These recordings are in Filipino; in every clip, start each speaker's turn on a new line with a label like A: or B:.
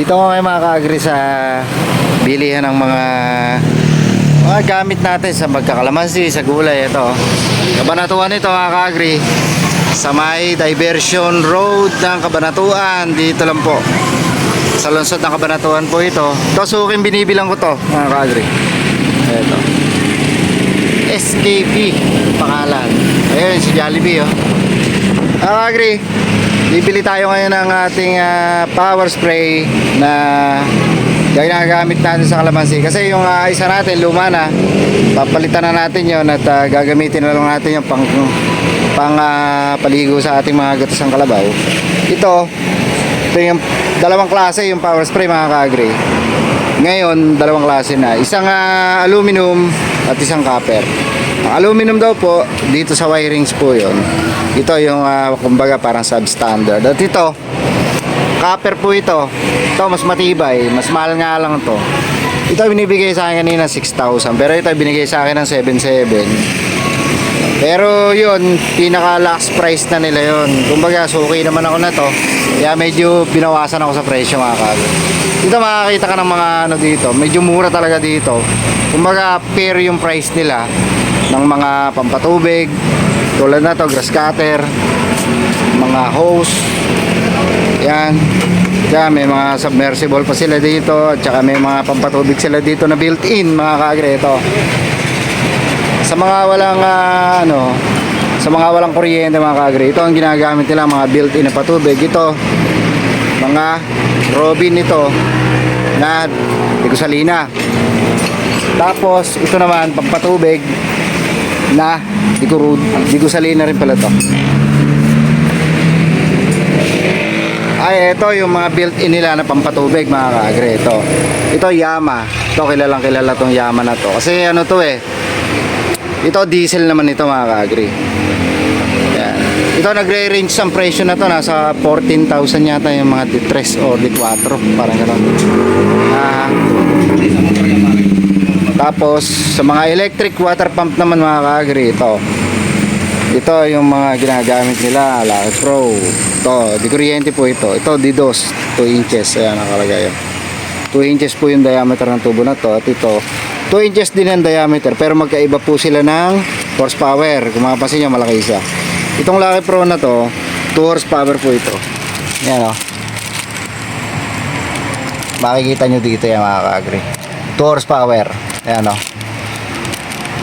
A: Dito ko kayo makaka-agree sa bilihan ng mga mga gamit natin sa magkakalamansi, sa gulay. Ito. Kabanatuan ito mga ka-agree. Sa may diversion road ng Kabanatuan. Dito lang po. Sa lungsod ng Kabanatuan po ito. Ito suking binibilang ko to mga ka-agree. Ito. SKP pangalan. Ayun si Jollibee oh. Agree. Bibili tayo ngayon ng ating ah, power spray na ginagamit natin sa kalamansi. Kasi yung ah, isa natin, luma na. Papalitan na natin yon at ah, gagamitin na lang natin yung pang, pang ah, paligo sa ating mga gatas ng kalabaw. Ito, ito yung dalawang klase yung power spray mga ka-agree. Ngayon, dalawang klase na. Isang ah, aluminum at isang copper. Aluminum daw po, dito sa wirings po yon. Ito yung ah, kumbaga parang substandard. At ito, copper po ito. Ito mas matibay, mas mahal nga lang to. Ito binibigay sa akin kanina 6,000 pero ito binigay sa akin ng 7,700. Pero yun, pinaka last price na nila yun. Kumbaga, suki naman ako na to. Kaya medyo binawasan ako sa presyo mga kag. Dito makakita ka ng mga ano dito. Medyo mura talaga dito. Kumbaga, fair yung price nila ng mga pampatubig. Tulad na to, grass cutter, mga hose. Yan. Kaya may mga submersible pa sila dito. At saka may mga pampatubig sila dito na built-in mga kagre. Ito sa mga walang ah, ano sa mga walang kuryente mga kagre ito ang ginagamit nila mga built-in na patubig ito mga robin ito na digusalina tapos ito naman pampatubig na digurud digusalina rin pala to. Ay ito yung mga built-in nila na pampatubig mga kagre ito ito Yama. Ito kilalang kilala tong Yama na to. Kasi ano to eh ito diesel naman ito mga ka-agree. Yan. Ito nagre-range ang presyo na to. Nasa 14,000 yata yung mga D3 o D4 parang gano'n. Ah, tapos sa mga electric water pump naman mga ka-agree ito. Ito yung mga ginagamit nila, Lucky Pro. Ito, di kuryente po ito. Ito Didos, 2 inches. Ayan nakalagay. 2 inches po yung diameter ng tubo na to. At ito, 2 inches din ang diameter pero magkaiba po sila ng horsepower. Kung mapapansin nyo, malaki isa. Itong Lucky Pro na to, 2 horsepower po ito. Yan o. Makikita nyo dito yan mga ka-agree. 2 horsepower. Ayan o.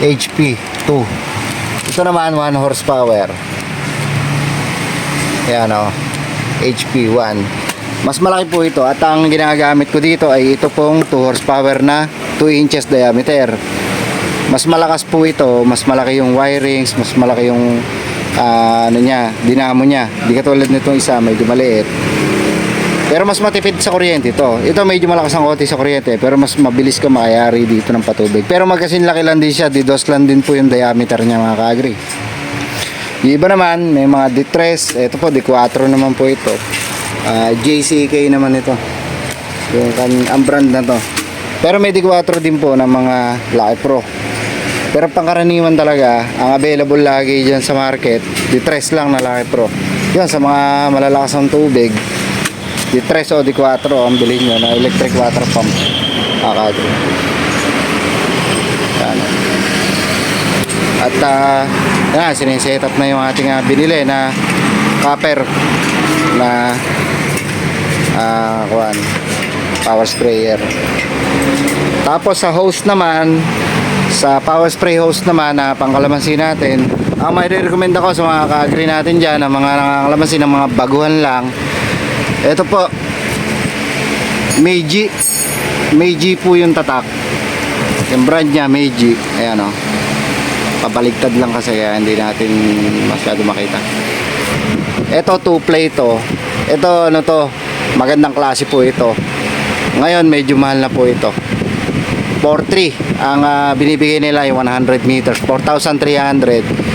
A: HP 2. Ito naman 1 horsepower. Ayan o. HP 1. Mas malaki po ito at ang ginagamit ko dito ay ito pong 2 horsepower na 2 inches diameter. Mas malakas po ito, mas malaki yung wirings, mas malaki yung ah, ano niya, dinamo niya. Di katulad nitong isa, medyo maliit. Pero mas matipid sa kuryente ito. Ito medyo malakas ang konti sa kuryente, pero mas mabilis ka makayari dito ng patubig. Pero magkasin laki lang din siya, didos lang din po yung diameter niya mga kaagri. Yung iba naman, may mga D3, ito po, D4 naman po ito. Ah, JCK naman ito. Yung kan ang brand na to. Pero may D4 din po ng mga Lucky Pro. Pero pangkaraniwan talaga, ang available lagi dyan sa market, D3 lang na Lucky Pro. Yan, sa mga malalakas ng tubig, D3 o D4 ang bilhin nyo na electric water pump. Akagro. Yan. At uh, yan, siniset up na yung ating ah, binili na copper na ah kuwan, power sprayer. Tapos sa hose naman, sa power spray hose naman na pangkalamansi natin, ang may recommend ako sa mga ka-agree natin dyan, ang mga nangangalamansi ng mga baguhan lang, ito po, Meiji, Meiji po yung tatak. Yung brand niya, Meiji. Ayan o. Pabaligtad lang kasi kaya hindi natin masyado makita. Ito, two-play to. Ito, ano to, magandang klase po ito. Ngayon, medyo mahal na po ito. 4.3 ang ah, binibigay nila yung 100 meters 4,300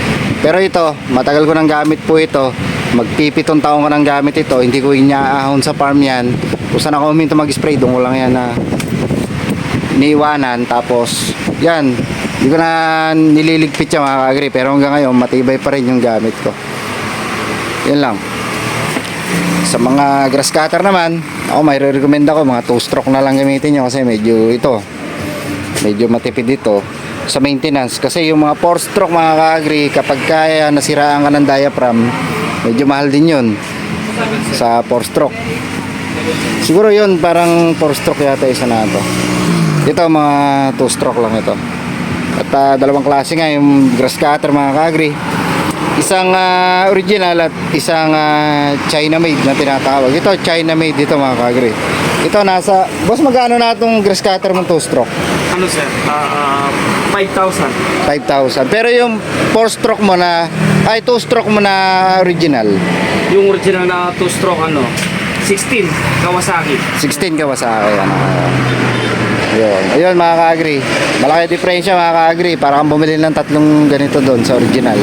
A: pero ito matagal ko nang gamit po ito. Magpipitong taon ko nang gamit ito. Hindi ko inaahon sa farm yan. Kung saan ako huminto mag spray doon ko lang yan na niiwanan tapos yan. Hindi ko na nililigpit siya mga kagri pero hanggang ngayon matibay pa rin yung gamit ko. Yun lang. Sa mga grass cutter naman, ako may recommend ako. Mga 2 stroke na lang gamitin nyo kasi medyo ito medyo matipid ito sa maintenance. Kasi yung mga 4 stroke mga ka-agri kapag kaya nasiraan ka ng diaphragm medyo mahal din yun sa 4 stroke. Siguro yun parang 4 stroke yata isa na ito ito mga 2 stroke lang ito. At ah, dalawang klase nga yung grass cutter mga ka-agri. Isang ah, original at isang ah, China made na tinatawag. Ito China made dito mga ka-agri ito nasa boss magkano na itong grass cutter mong 2 stroke
B: Ano sir? Ah, ah, 5,000.
A: 5,000. Pero yung 4 stroke mo na, ay 2 stroke mo na original,
B: Yung original na 2-stroke ano, 16 Kawasaki.
A: 16 ka ba sa akin? Ano? Ayun. Ayun mga ka-agree. Malaki diferensya mga ka-agree. Para kang bumili ng tatlong ganito doon sa original.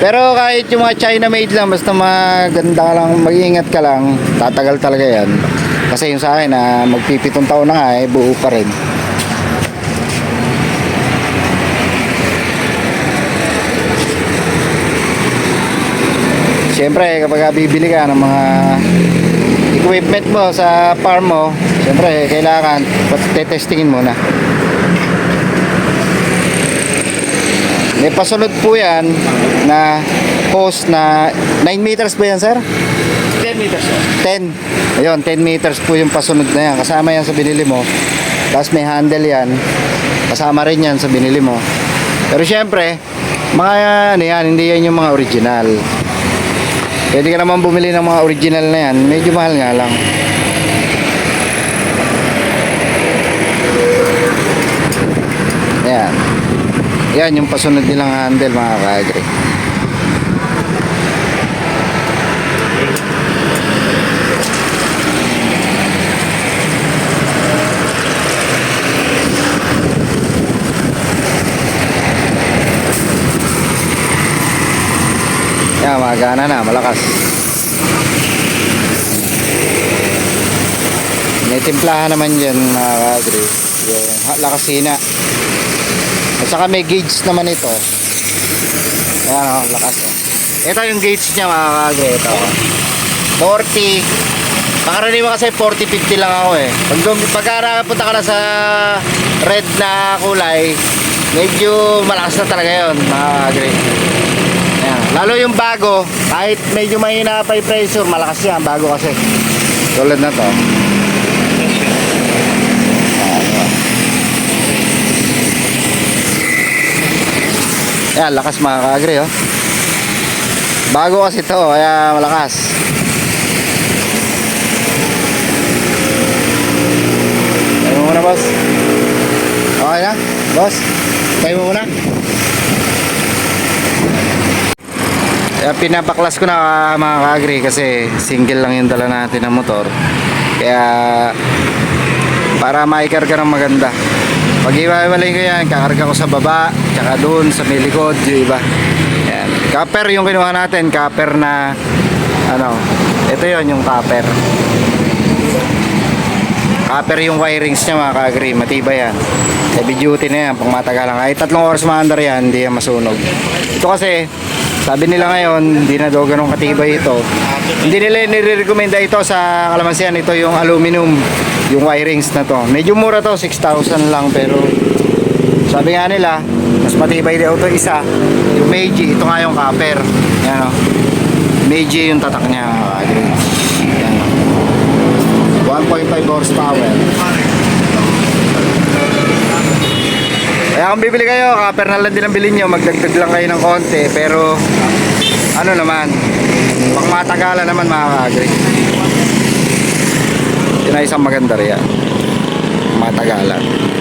A: Pero kahit yung mga China made lang, basta maganda ka lang, mag-iingat ka lang, tatagal talaga yan. Kasi yung sa akin na magpipitong taon na nga eh, buo pa rin. Siyempre, kapag bibili ka ng mga equipment mo sa farm mo, siyempre, kailangan tetestingin muna. May pasunod po yan na hose na 9 meters ba yan, sir?
B: 10 meters sir.
A: 10. Ayun, 10 meters po yung pasunod na yan. Kasama yan sa binili mo. Tapos may handle yan. Kasama rin yan sa binili mo. Pero syempre, mga ano yan, hindi yan yung mga original. Pwede ka naman bumili ng mga original na yan. Medyo mahal nga lang. Yan. Yan yung pasunod nilang handle mga ka-agri. Yan, magana na, malakas. May timplahan naman dyan mga ka-agri. Yung lakasina. At saka may gauge naman ito. Ayan o, lakas o. Ito yung gauge niya mga ka-agri. Ito. 40. Pakaraniwan kasi 40-50 lang ako eh. Pag, pagka nakapunta ka na sa red na kulay, medyo malakas na talaga yun mga ka-agri. Lalo yung bago, kahit medyo mahina pa yung pressure, malakas yan, bago kasi. Tulad na to. Ayan, lakas mga ka-agri, oh. Bago kasi to, kaya malakas. Tayo mo muna, boss. Okay na? Boss, tayo mo muna. Kaya pinapaklas ko na ah, mga ka-agri kasi single lang yung dala natin ng motor. Kaya para maikarga ng maganda. Pag iwaiwalay ko yan, kakarga ko sa baba, tsaka doon sa may likod, yung iba. Yan. Copper yung kinuha natin, copper na ano, ito yon yung copper. Copper yung wirings niya mga ka-agri, matibay yan. Heavy duty na yan, pang matagalan. Kahit tatlong oras maandar yan, hindi yan masunog. Ito kasi, sabi nila ngayon, hindi na daw ganun katibay ito. Hindi nila nire-recommenda ito sa kalamansian. Ito yung aluminum, yung wirings na to. Medyo mura to, 6,000 lang. Pero sabi nga nila, mas matibay daw ito isa. Yung Meiji, ito nga yung copper. Yan o. Meiji yung tatak niya. Yan. 1.5 horsepower. Kung bibili kayo, copper na lang din ang bilhin nyo, magdagdag lang kayo ng konti, pero ano naman, pang matagalan naman mga ka-agri. Yun ay isang maganda riyan. Matagalan.